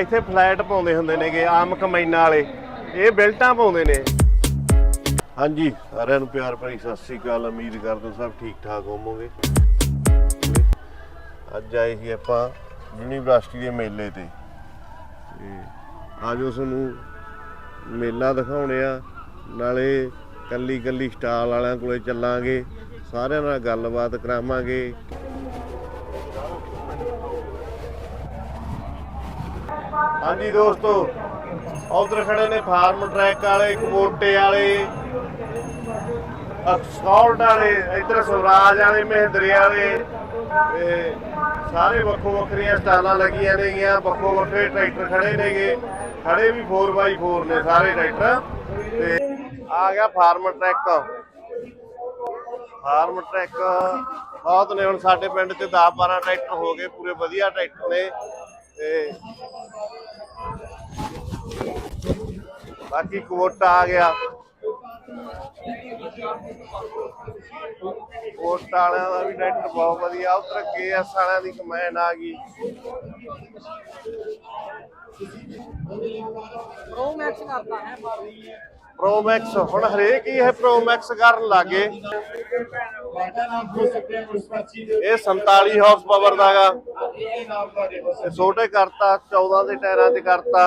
ਇੱਥੇ ਫਲੈਟ ਪਾਉਂਦੇ ਹੁੰਦੇ ਨੇਗੇ, ਆਮ ਕਮੈਨਾਂ ਵਾਲੇ। ਇਹ ਬਿਲਟਾਂ ਪਾਉਂਦੇ ਨੇ। ਹਾਂਜੀ, ਸਾਰਿਆਂ ਨੂੰ ਪਿਆਰ ਭਰੀ ਸਤਿ ਸ੍ਰੀ ਅਕਾਲ, ਉਮੀਦ ਕਰਦੇ ਸਭ ਠੀਕ ਠਾਕ ਹੋਵੋਗੇ। ਅੱਜ ਆਏ ਸੀ ਆਪਾਂ ਯੂਨੀਵਰਸਿਟੀ ਦੇ ਮੇਲੇ ਤੇ। ਤੇ ਆਜੋ ਤੁਹਾਨੂੰ ਮੇਲਾ ਦਿਖਾਉਣੇ ਆ। ਨਾਲੇ ਕੱਲੀ ਕੱਲੀ ਸਟਾਲ ਵਾਲਿਆਂ ਕੋਲੇ ਚੱਲਾਂਗੇ। ਸਾਰਿਆਂ ਨਾਲ ਗੱਲਬਾਤ ਕਰਾਵਾਂਗੇ। ਹਾਂਜੀ ਦੋਸਤੋ, ਉਧਰ ਖੜੇ ਨੇ ਫਾਰਮ ਟਰੈਕ ਵਾਲੇ ਕਬੋਟੇ ਵਾਲੇ ਅਕਸਕੌਲਡ ਵਾਲੇ, ਇਧਰ ਸਵਰਾਜ ਵਾਲੇ, ਮਹਿੰਦਰੇ ਵਾਲੇ, ਤੇ ਸਾਰੇ ਵੱਖੋ ਵੱਖਰੀਆਂ ਸਟਾਲਾਂ ਲੱਗੀਆਂ ਨੇਗੀਆਂ, ਵੱਖੋ ਵੱਖਰੇ ਟਰੈਕਟਰ ਖੜੇ ਨੇਗੇ, ਖੜੇ ਵੀ 4x4 ਨੇ ਸਾਰੇ ਟਰੈਕਟਰ। ਤੇ ਆ ਗਿਆ ਫਾਰਮ ਟਰੈਕ। ਫਾਰਮ ਟਰੈਕ ਬਹੁਤ ਨੇ, ਹੁਣ ਸਾਡੇ ਪਿੰਡ 'ਚ 10 12 ਟਰੈਕਟਰ ਹੋ ਗਏ, ਪੂਰੇ ਵਧੀਆ ਟਰੈਕਟਰ ਨੇ। ਤੇ ਬਾਕੀ ਕੋਟਾ ਆ ਗਿਆ। ਕੋਟਾ ਵਾਲਿਆਂ ਦਾ ਵੀ ਟਰੈਕਟਰ ਬਹੁਤ ਵਧੀਆ, ਉਧਰ ਕੇਐਸ ਵਾਲਿਆਂ ਦੀ ਕਮੈਨ ਆ ਗਈ। ਪ੍ਰੋ ਮੈਕਸ ਕਰਤਾ ਹੈ ਮਾਰੂਤੀ ਪ੍ਰੋ ਮੈਕਸ ਹੁਣ ਹਰੇਕ ਹੀ ਇਹ ਪ੍ਰੋ ਮੈਕਸ ਕਰਨ ਲੱਗੇ। ਇਹ 47 ਹਾਰਸ ਪਾਵਰ ਦਾਗਾ ਇਹ ਛੋਟੇ ਕਰਤਾ 14 ਦੇ ਟਾਇਰਾਂ 'ਚ ਕਰਤਾ।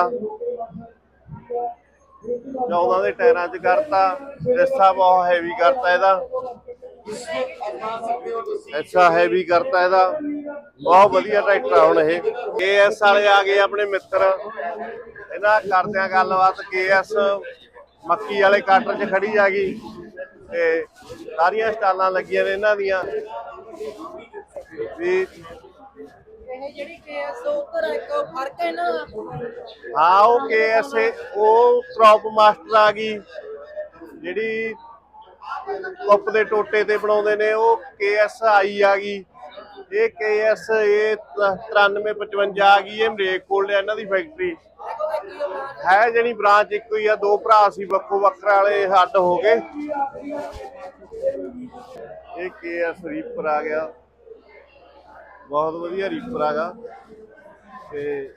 14 ਦੇ ਟਾਇਰਾਂ 'ਚ ਕਰਤਾ। ਹਿੱਸਾ ਬਹੁਤ ਹੈਵੀ ਕਰਤਾ ਇਹਦਾ। ਅੱਛਾ ਹੈਵੀ ਕਰਤਾ ਇਹਦਾ। ਬਹੁਤ ਵਧੀਆ ਟਰੈਕਟਰ ਆ ਹੁਣ ਇਹ। ਕੇਐਸ ਵਾਲੇ ਆ ਗਏ ਆਪਣੇ ਮਿੱਤਰ। ਇਹਨਾਂ ਕਰਦਿਆਂ ਆ ਗੱਲਬਾਤ ਕੇਐਸ ਮੱਕੀ ਵਾਲੇ ਕਾਟਰ 'ਚ ਖੜੀ ਆ ਗਈ ਤੇ ਸਾਰੀਆਂ ਸਟਾਲਾਂ ਲੱਗੀਆਂ ਨੇ ਇਹਨਾਂ ਦੀਆਂ। ਵੀ ਇਹ ਜਿਹੜੀ ਕੇਐਸ ਇੱਕ ਫ਼ਰਕ ਹੈ ਹਾਂ ਉਹ ਕੇਐਸ ਉਹ ਕ੍ਰੌਪ ਮਾਸਟਰ ਆ ਗਈ। ਜਿਹੜੀ ਕੁੱਪ ਦੇ ਟੋਟੇ ਤੇ ਬਣਾਉਂਦੇ ਨੇ ਉਹ ਕੇਐਸ ਆਈ ਆ ਗਈ। ਇਹ ਕੇਐਸ ਇਹ 9355 ਆ ਗਈ ਇਹ ਮਰੇਕ ਕੋਲ ਇਹਨਾਂ ਦੀ ਫੈਕਟਰੀ ਹੈ ਜਿਹੜੀ ਬ੍ਰਾਂਚ ਇੱਕੋ ਹੀ ਆ, ਦੋ ਭਰਾ ਸੀ, ਵੱਖੋ ਵੱਖਰਾ ਵਾਲੇ ਹੱਡ ਹੋ ਗਏ। ਇਹ ਕੇਐਸ ਰੀਪਰ ਆ ਗਿਆ। ਬਹੁਤ ਵਧੀਆ ਰੀਪਰ ਆਗਾ। ਤੇ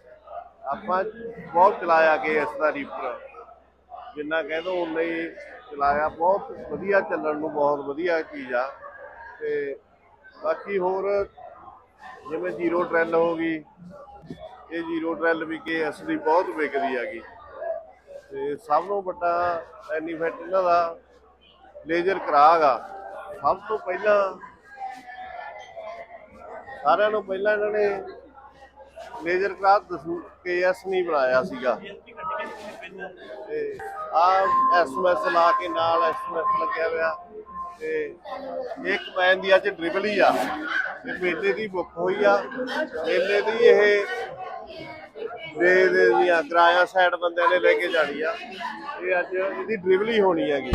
ਆਪਾਂ ਬਹੁਤ ਚਲਾਇਆ ਕੇਐਸ ਦਾ ਰੀਪਰ। ਜਿੰਨਾ ਕਹਿ ਦੋ ਉਨਾ ਹੀ ਚਲਾਇਆ। ਬਹੁਤ ਵਧੀਆ ਚੱਲਣ ਨੂੰ, ਬਹੁਤ ਵਧੀਆ ਚੀਜ਼ ਆ। ਤੇ ਬਾਕੀ ਹੋਰ, ਜਿਵੇਂ ਜ਼ੀਰੋ ਟ੍ਰੈਲ ਹੋ ਗਈ ਇਹ ਜ਼ੀਰੋ ਟ੍ਰੈਲ ਵੀ ਕੇ ਕੇਐਸ ਦੀ ਬਹੁਤ ਵਿਕਦੀ ਹੈਗੀ। ਤੇ ਸਭ ਤੋਂ ਵੱਡਾ ਬੈਨੀਫਿਟ ਇਹਨਾਂ ਦਾ ਲੇਜ਼ਰ ਕਰਾਗਾ ਸਭ ਤੋਂ ਪਹਿਲਾਂ ਸਾਰਿਆਂ ਨੂੰ ਪਹਿਲਾਂ ਇਹਨਾਂ ਨੇ ਲੇਜ਼ਰ ਕਰਾ ਦਸੂ, ਕੇਐਸ ਨਹੀਂ ਬਣਾਇਆ ਸੀਗਾ। ਤੇ ਆ ਐਸਐਮਐਸ ਲਾ ਕੇ ਨਾਲ ਐਸਐਮਐਸ ਲੱਗਿਆ ਹੋਇਆ। ਤੇ ਇੱਕ ਪੈਨ ਦੀ ਅੱਜ ਡ੍ਰਿਬਲ ਹੀ ਆ। ਤੇ ਮੇਲੇ ਦੀ ਬੁੱਕ ਹੋਈ ਆ। ਮੇਲੇ ਦੀ ਇਹ ਦੇ ਦੇ ਦੀਆਂ ਕਿਰਾਇਆ ਸਾਈਡ ਬੰਦਿਆਂ ਨੇ ਲੈ ਕੇ ਜਾਣੀ ਆ। ਇਹ ਅੱਜ ਇਹਦੀ ਡ੍ਰਿਬਲ ਹੀ ਹੋਣੀ ਹੈਗੀ।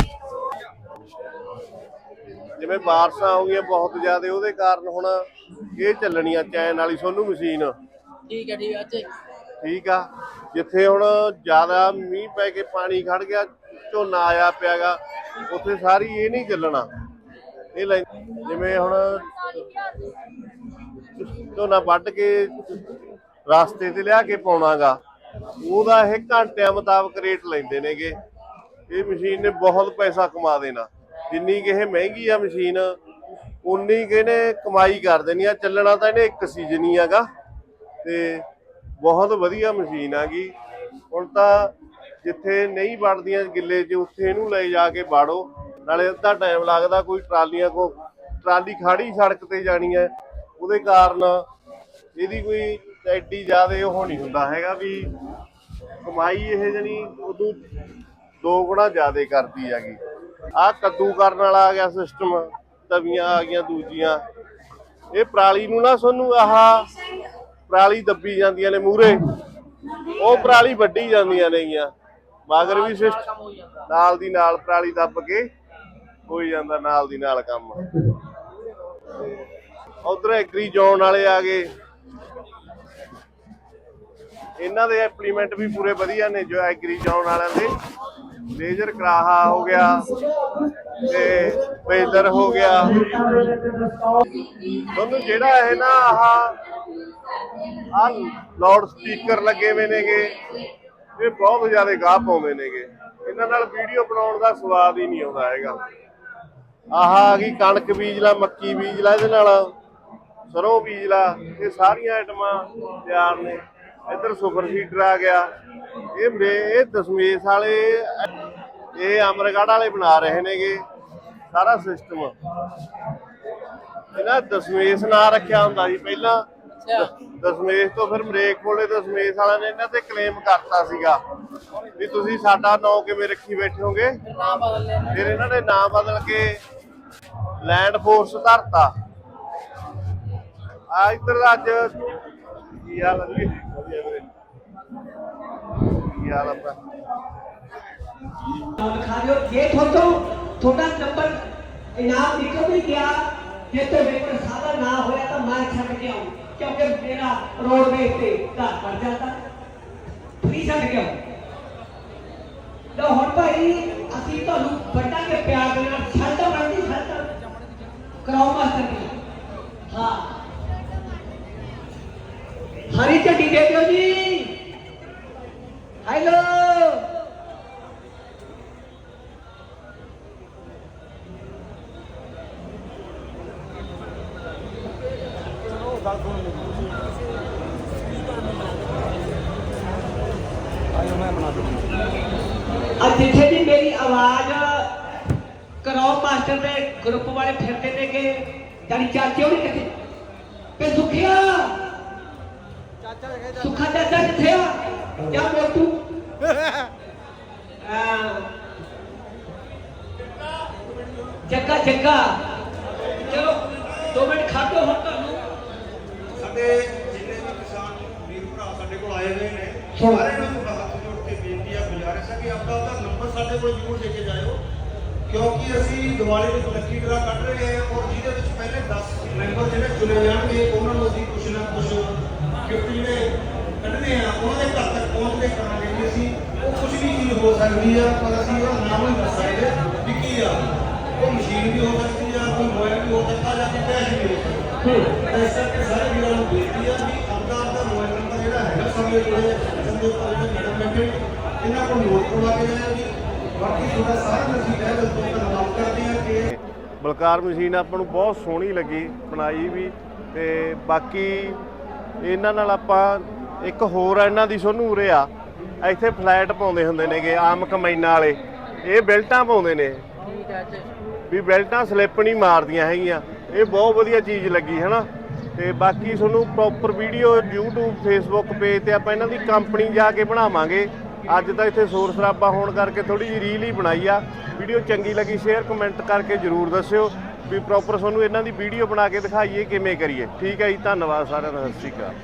ਜਿਵੇਂ ਬਾਰਸ਼ਾਂ ਹੋ ਗਈਆਂ ਬਹੁਤ ਜ਼ਿਆਦਾ ਉਹਦੇ ਕਾਰਨ ਹੁਣ ਇਹ ਚੱਲਣੀ ਆ ਚੈਨ ਵਾਲੀ ਸੋਨੂੰ ਮਸ਼ੀਨ। ਠੀਕ ਹੈ ਠੀਕ ਹੈ ਅੱਛਾ ਠੀਕ ਆ। ਜਿੱਥੇ ਹੁਣ ਜ਼ਿਆਦਾ ਮੀਂਹ ਪੈ ਕੇ ਪਾਣੀ ਖੜ ਗਿਆ ਝੋਨਾ ਆਇਆ ਪਿਆਗਾ ਉੱਥੇ ਸਾਰੀ ਇਹ ਨਹੀਂ ਚੱਲਣਾ। ਇਹ ਲੈ- ਜਿਵੇਂ ਹੁਣ ਝੋਨਾ ਵੱਢ ਕੇ ਰਸਤੇ ਤੇ ਲਿਆ ਕੇ ਪਾਉਣਾਗਾ। ਉਹਦਾ ਇਹ ਘੰਟਿਆਂ ਮੁਤਾਬਕ ਰੇਟ ਲੈਂਦੇ ਨੇਗੇ। ਇਹ ਮਸ਼ੀਨ ਨੇ ਬਹੁਤ ਪੈਸਾ ਕਮਾ ਦੇਣਾ। ਜਿੰਨੀ ਕਿ ਇਹ ਮਹਿੰਗੀ ਆ ਮਸ਼ੀਨ ਉਨੀ ਕਿ ਇਹਨੇ ਕਮਾਈ ਕਰ ਦੇਣੀ ਆ। ਚੱਲਣਾ ਤਾਂ ਇਹਨੇ ਇੱਕ ਸੀਜ਼ਨ ਹੀ ਹੈਗਾ ਤੇ ਬਹੁਤ ਵਧੀਆ ਮਸ਼ੀਨ ਆਗੀ। ਹੁਣ ਤਾਂ ਜਿੱਥੇ ਨਹੀਂ ਵੜਦੀਆਂ ਗਿੱਲੇ 'ਚ, ਉੱਥੇ ਇਹਨੂੰ ਲੈ ਜਾ ਕੇ ਬਾੜੋ ਨਾਲੇ ਅੱਧਾ ਟਾਈਮ ਲੱਗਦਾ ਕੋਈ ਟਰਾਲੀਆਂ ਕੋ, ਟਰਾਲੀ ਖਾੜੀ ਸੜਕ ਤੇ ਜਾਣੀ ਹੈ। ਉਹਦੇ ਕਾਰਨ ਇਹਦੀ ਕੋਈ ਐਡੀ ਜ਼ਿਆਦਾ ਉਹ ਨਹੀਂ ਹੁੰਦਾ ਹੈਗਾ ਵੀ ਕਮਾਈ ਇਹ ਜਣੀ ਉਦੋਂ ਦੋ ਗੁਣਾ ਜ਼ਿਆਦਾ ਕਰਦੀ ਹੈਗੀ। ਆ ਕੱਦੂ ਕਰਨ ਵਾਲਾ ਆ ਗਿਆ ਸਿਸਟਮ ਤਵੀਆਂ ਆ ਗਈਆਂ ਦੂਜੀਆਂ। ਇਹ ਪਰਾਲੀ ਨੂੰ ਨਾ ਸਾਨੂੰ ਆਹ ਪਰਾਲੀ ਦੱਬੀ ਜਾਂਦੀਆਂ ਨੇ ਮੂਰੇ ਉਹ ਪਰਾਲੀ ਵੱਢੀ ਜਾਂਦੀਆਂ ਨੇਗੀਆਂ। ਮਗਰ ਵੀ ਸਿਸਟਮ ਨਾਲ ਦੀ ਨਾਲ ਪਰਾਲੀ ਦੱਬ ਕੇ ਹੋਈ ਜਾਂਦਾ ਨਾਲ ਦੀ ਨਾਲ ਕੰਮ। ਉਧਰ ਐਗਰੀ ਜ਼ੋਨ ਵਾਲੇ ਆ ਗਏ। ਇਹਨਾਂ ਦੇ ਇੰਪਲੀਮੈਂਟ ਵੀ ਪੂਰੇ ਵਧੀਆ ਨੇ ਜੋ ਐਗਰੀ ਜ਼ੋਨ ਵਾਲਿਆਂ ਦੇ। ਲੇਜ਼ਰ ਕਰਾਹਾ ਹੋ ਗਿਆ ਤੇ ਬੇਲਰ ਹੋ ਗਿਆ। ਤੁਹਾਨੂੰ ਜਿਹੜਾ ਇਹ ਨਾ ਆਹ ਆ ਲਾਊਡ ਸਪੀਕਰ ਲੱਗੇ ਹੋਏ ਨੇਗੇ, ਇਹ ਬਹੁਤ ਜ਼ਿਆਦਾ ਗਾਹ ਪਾਉਂਦੇ ਨੇਗੇ। ਇਹਨਾਂ ਨਾਲ ਵੀਡੀਓ ਬਣਾਉਣ ਦਾ ਸਵਾਦ ਹੀ ਨਹੀਂ ਆਉਂਦਾ ਹੈਗਾ। ਆਹ ਆ ਗਈ ਕਣਕ ਬੀਜ ਲਾ, ਮੱਕੀ ਬੀਜ ਲਾ, ਇਹਦੇ ਨਾਲ ਸਰੋਂ ਬੀਜ ਲਾ, ਇਹ ਸਾਰੀਆਂ ਆਈਟਮਾਂ ਤਿਆਰ ਨੇ। ਇੱਧਰ ਸੁਪਰ ਸੀਡਰ ਆ ਗਿਆ। ਇਹ ਮੇ ਇਹ ਦਸਮੇਸ਼ ਵਾਲੇ ਇਹ ਅਮਰਗੜ੍ਹ ਵਾਲੇ ਬਣਾ ਰਹੇ ਨੇਗੇ। ਸਾਰਾ ਸਿਸਟਮ ਇਹਨਾਂ ਦਸਮੇਸ਼ ਨਾਂ ਰੱਖਿਆ ਹੁੰਦਾ ਸੀ ਪਹਿਲਾਂ। ਦਸਮੇਸ਼ ਤੋਂ ਫਿਰ ਮਰੇਕ ਕੋਲੇ ਦਸਮੇਸ਼ ਵਾਲਿਆਂ ਨੇ ਇਹਨਾਂ ਤੇ ਕਲੇਮ ਕਰਤਾ ਸੀਗਾ। ਵੀ ਤੁਸੀਂ ਸਾਡਾ ਨਾਂ ਕਿਵੇਂ ਰੱਖੀ ਬੈਠੇ ਹੋਗੇ? ਨਾਮ ਬਦਲ ਲੈਣਾ ਫਿਰ ਇਹਨਾਂ ਨੇ ਨਾਂ ਬਦਲ ਕੇ ਲੈਂਡ ਫੋਰਸ ਧਰਤਾ। ਆ ਇੱਧਰ ਅੱਜ ਕੀ ਹਾਲ ਹੈ ਜੀ ਵਧੀਆ ਵੀਰੇ ਕੀ ਹਾਲ ਆ ਦਿਖਾ ਦਿਓ ਜੇ ਤੁਹਾਨੂੰ ਤੁਹਾਡਾ ਨੰਬਰ ਇਨਾਮ ਨਿਕਲ ਵੀ ਗਿਆ ਜੇ ਤੇ ਪੇਪਰ ਸਾਦਾ ਨਾ ਹੋਇਆ ਤਾਂ ਮੈਂ ਛੱਡ ਕੇ ਆਉਂ ਕਿਉਂਕਿ ਮੇਰਾ ਰੋਡਵੇਜ਼ ਤੇ ਘਰ ਪੜ ਜਾਂਦਾ ਫ੍ਰੀ ਛੱਡ ਕੇ ਆਉਂ ਲੋ ਹੁਣ ਭਾਈ ਅਸੀਂ ਤੁਹਾਨੂੰ ਵੱਡਾ ਕੇ ਪਿਆਰ ਦੇ ਨਾਲ ਛੱਡ ਬਣਦੀ ਛੱਡ ਕਰਾਓ ਮਾਸਟਰ ਜੀ ਹਾਂ ਹਰੀ ਦਿਓ ਜੀ ਹੈਲੋ ਅੱਜ ਜਿੱਥੇ ਦੀ ਮੇਰੀ ਆਵਾਜ਼ ਕਰੋ ਮਾਸਟਰ ਦੇ ਗਰੁੱਪ ਵਾਲੇ ਫਿਰਦੇ ਨੇ ਕਿ ਜਾਨੀ ਚਾਚੇ ਹੋਣੀ ਕਿੱਥੇ? ਤੇ ਸੁਖਿਆ। ਸੁੱਖਾ ਚਾਚਾ ਕਿੱਥੇ ਆ? ਜਾਂ ਮੋਟੂ ਜੱਗਾ ਜੱਗਾ ਚਲੋ ਦੋ ਮਿੰਟ ਖਾਟੋ ਹੁਣ ਤੁਹਾਨੂੰ। ਸਾਡੇ ਜਿੰਨੇ ਵੀ ਕਿਸਾਨ ਵੀਰ ਭਰਾ ਸਾਡੇ ਕੋਲ ਆਏ ਹੋਏ ਨੇ। ਸਾਰਿਆਂ ਨੂੰ ਹੱਥ ਜੋੜ ਕੇ ਬੇਨਤੀ ਆ ਗੁਜ਼ਾਰਿਸ਼ ਹੈ ਕਿ ਆਪਦਾ ਆਪਦਾ ਨੰਬਰ ਸਾਡੇ ਕੋਲ ਜ਼ਰੂਰ ਦੇ ਕੇ ਜਾਇਓ ਕਿਉਂਕਿ ਅਸੀਂ ਦੀਵਾਲੀ ਵਿੱਚ ਲੱਕੀ ਡਰਾ ਕੱਢ ਰਹੇ ਹਾਂ ਔਰ ਜਿਹਦੇ ਵਿੱਚ ਪਹਿਲੇ 10 ਮੈਂਬਰ ਜਿਹੜੇ ਚੁਣੇ ਜਾਣਗੇ ਉਹਨਾਂ ਨੂੰ ਅਸੀਂ ਕੁਛ ਨਾ ਕੁਛ ਗਿਫਟ ਜਿਹੜੇ ਕੱਢਣੇ ਆ ਉਹਨਾਂ ਦੇ ਘਰ ਤੱਕ ਪਹੁੰਚਦੇ ਕਰਾਂਗੇ ਕਿ ਅਸੀਂ ਉਹ ਕੁਝ ਵੀ ਚੀਜ਼ ਆ ਪਰ ਅਸੀਂ ਉਹਦਾ ਨਾਮ ਨਹੀਂ ਦੱਸ ਸਕਦੇ ਵੀ ਕੀ ਆ। ਉਹ ਮਸ਼ੀਨ ਵੀ ਹੋ ਸਕਦੀ ਆ, ਕੋਈ ਮੋਬਾਈਲ ਵੀ ਹੋ ਸਕਦਾ ਜਾਂ ਕੋਈ ਕੈਸ਼ ਵੀ ਹੋ ਸਕਦਾ ਇਸ ਕਰਕੇ ਸਾਰੇ ਵੀਰਾਂ ਨੂੰ ਬੇਨਤੀ ਆ ਵੀ ਆਪਦਾ ਆਪਦਾ ਮੋਬਾਈਲ ਨੰਬਰ ਜਿਹੜਾ ਹੈਗਾ ਸਮੇਂ ਜੁੜੇ ਦੇ ਉੱਪਰ ਮੈਡਮ ਬੈਠੇ, ਇਹਨਾਂ ਕੋਲ ਨੋਟ ਕਰਵਾ ਕੇ ਜਾਇਆ ਜੀ। ਬਾਕੀ ਤੁਹਾਡਾ ਸਾਰਾ ਅਸੀਂ ਕਹਿ ਦਿਲ ਤੋਂ ਧੰਨਵਾਦ ਕਰਦੇ ਹਾਂ ਕਿ ਬਲਕਾਰ ਮਸ਼ੀਨ ਆਪਾਂ ਨੂੰ ਬਹੁਤ ਸੋਹਣੀ ਲੱਗੀ, ਬਣਾਈ ਵੀ, ਤੇ ਬਾਕੀ ਇਹਨਾਂ ਨਾਲ ਆਪਾਂ ਇੱਕ ਹੋਰ ਇਹਨਾਂ ਦੀ ਸੋਨੂੰ ਉਰੇ ਆ। ਇੱਥੇ ਫਲੈਟ ਪਾਉਂਦੇ ਹੁੰਦੇ ਨੇਗੇ ਆਮ ਕਮੈਨਾਂ ਵਾਲੇ। ਇਹ ਬੈਲਟਾਂ ਪਾਉਂਦੇ ਨੇ। ਠੀਕ ਹੈ ਜੀ ਵੀ ਬੈਲਟਾਂ ਸਲਿੱਪ ਨਹੀਂ ਮਾਰਦੀਆਂ ਹੈਗੀਆਂ। ਇਹ ਬਹੁਤ ਵਧੀਆ ਚੀਜ਼ ਲੱਗੀ ਹੈ ਨਾ ਤੇ ਬਾਕੀ ਤੁਹਾਨੂੰ proper video YouTube Facebook page ਤੇ ਆਪਾਂ ਇਹਨਾਂ ਦੀ ਕੰਪਨੀ ਜਾ ਕੇ ਬਣਾਵਾਂਗੇ। ਅੱਜ ਤਾਂ ਇੱਥੇ ਸ਼ੋਰ ਸ਼ਰਾਬਾ ਹੋਣ ਕਰਕੇ ਥੋੜੀ ਜਿਹੀ ਰੀਲ ਹੀ ਬਣਾਈ ਆ। ਵੀਡੀਓ ਚੰਗੀ ਲੱਗੀ ਸ਼ੇਅਰ ਕਮੈਂਟ ਕਰਕੇ ਜਰੂਰ ਦੱਸਿਓ। ਵੀ ਪ੍ਰੋਪਰ ਤੁਹਾਨੂੰ ਇਹਨਾਂ ਦੀ ਵੀਡੀਓ ਬਣਾ ਕੇ ਦਿਖਾਈਏ ਕਿਵੇਂ ਕਰੀਏ। ਠੀਕ ਹੈ ਜੀ ਧੰਨਵਾਦ ਸਾਰਿਆਂ ਦਾ ਸਤਿ ਸ਼੍ਰੀ ਅਕਾਲ।